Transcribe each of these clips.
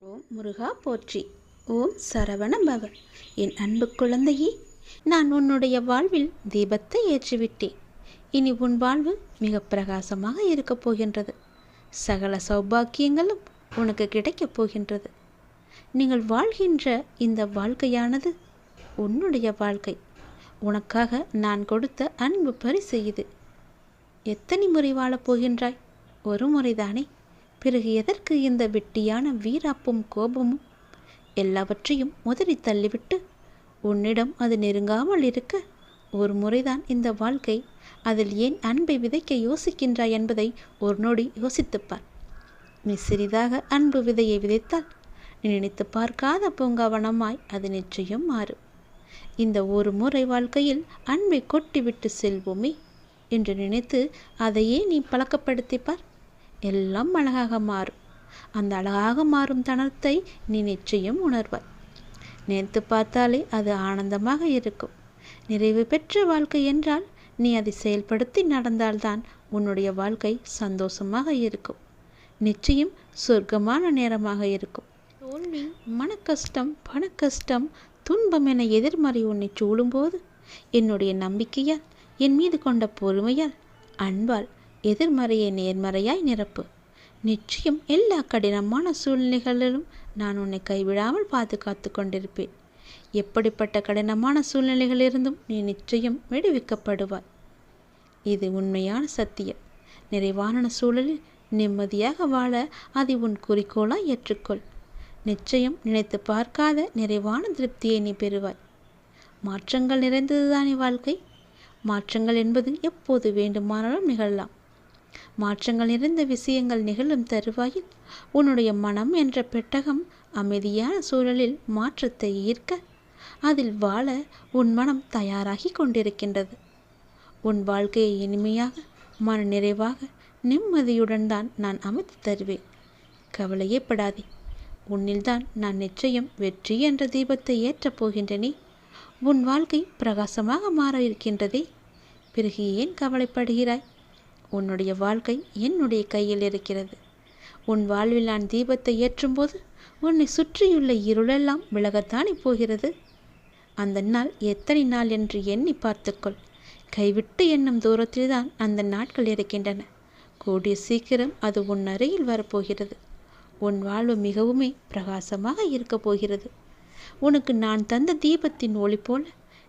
ஓம் முருகா போற்றி. ஓம் சரவண பவ என் அன்பு குழந்தையே நான் உன்னுடைய வாழ்வில் தீபத்தை ஏற்றிவிட்டேன். இனி உன் வாழ்வு மிக பிரகாசமாக இருக்கப் போகின்றது. சகல சௌபாக்கியங்களும் உனக்கு கிடைக்கப் போகின்றது. நீங்கள் வாழ்கின்ற இந்த வாழ்க்கையானது உன்னுடைய வாழ்க்கை. உனக்காக நான் கொடுத்த அன்பு பரிசு இது. எத்தனை முறை வாழப் போகின்றாய்? ஒரு முறைதானே. பிறகு எதற்கு இந்த வெட்டியான வீராப்பும் கோபமும்? எல்லாவற்றையும் உதறி தள்ளிவிட்டு உன்னிடம் அது நெருங்காமல் இருக்க ஒரு முறைதான் இந்த வாழ்க்கை. அதில் ஏன் அன்பை விதைக்க யோசிக்கின்றாய் என்பதை ஒரு நொடி யோசித்துப்பார் நீ சிறிதாக அன்பு விதையை விதைத்தால் நீ நினைத்து பார்க்காத பூங்காவனமாய் அது நிச்சயம் மாறும். இந்த ஒரு முறை வாழ்க்கையில் அன்பை கொட்டிவிட்டு செல்வோமே என்று நினைத்து அதையே நீ பழக்கப்படுத்திப்பார் எல்லாம் அழகாக மாறும். அந்த அழகாக மாறும் தனத்தை நீ நிச்சயம் உணர்வாய். நினைத்து பார்த்தாலே அது ஆனந்தமாக இருக்கும். நிறைவு பெற்ற வாழ்க்கை என்றால் நீ அதை செயல்படுத்தி நடந்தால்தான் உன்னுடைய வாழ்க்கை சந்தோஷமாக இருக்கும். நிச்சயம் சொர்க்கமான நேரமாக இருக்கும். தோல்வி மனக்கஷ்டம் பணக்கஷ்டம் துன்பம் என எதிர்மறை உன்னை சூழும்போது என்னுடைய நம்பிக்கையால் என் மீது கொண்ட பொறுமையால் அன்பால் எதிர்மறையை நேர்மறையாய் நிரப்பு. நிச்சயம் எல்லா கடினமான சூழ்நிலைகளிலும் நான் உன்னை கைவிடாமல் பாதுகாத்து கொண்டிருப்பேன். எப்படிப்பட்ட கடினமான சூழ்நிலைகளிலிருந்தும் நீ நிச்சயம் விடுவிக்கப்படுவாய். இது உண்மையான சத்தியம். நிறைவான சூழலில் நிம்மதியாக வாழ அதை உன் குறிக்கோளாய் ஏற்றுக்கொள். நிச்சயம் நினைத்து பார்க்காத நிறைவான திருப்தியை நீ பெறுவாய். மாற்றங்கள் நிறைந்ததுதானே வாழ்க்கை மாற்றங்கள் என்பது எப்போது வேண்டுமானாலும் நிகழலாம். மாற்றங்கள் நிறைந்த விஷயங்கள் நிகழும் தருவாயில் உன்னுடைய மனம் என்ற பெட்டகம் அமைதியான சூழலில் மாற்றத்தை ஈர்க்க அதில் வாழ உன் மனம் தயாராகி கொண்டிருக்கின்றது. உன் வாழ்க்கையை இனிமையாக மன நிறைவாக நிம்மதியுடன் தான் நான் அமைத்து தருவேன். கவலையே படாதே. உன்னில்தான் நான் நிச்சயம் வெற்றி என்ற தீபத்தை ஏற்றப் போகின்றனே. உன் வாழ்க்கை பிரகாசமாக மாற இருக்கின்றதே. பிறகு ஏன் கவலைப்படுகிறாய்? உன்னுடைய வாழ்க்கை என்னுடைய கையில் இருக்கிறது. உன் வாழ்வில் நான் தீபத்தை ஏற்றும்போது உன்னை சுற்றியுள்ள இருளெல்லாம் விலகத்தானே போகிறது. அந்த நாள் எத்தனை நாள் என்று எண்ணி பார்த்துக்கொள். கைவிட்டு என்னும் தூரத்தில்தான் அந்த நாட்கள் இருக்கின்றன. கூடிய சீக்கிரம் அது உன் அருகில் வரப்போகிறது. உன் வாழ்வு மிகவுமே பிரகாசமாக இருக்கப் போகிறது. உனக்கு நான் தந்த தீபத்தின் ஒளி போல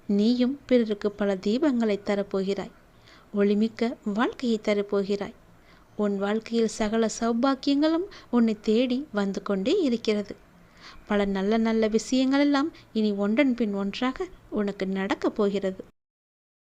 நீயும் பிறருக்கு பல தீபங்களை தரப்போகிறாய். ஒளிமிக்க வாழ்க்கையை தரப்போகிறாய். உன் வாழ்க்கையில் சகல சௌபாக்கியங்களும் உன்னை தேடி வந்து கொண்டே இருக்கிறது. பல நல்ல நல்ல விஷயங்களெல்லாம் இனி ஒன்றன் பின் ஒன்றாக உனக்கு நடக்கப் போகிறது.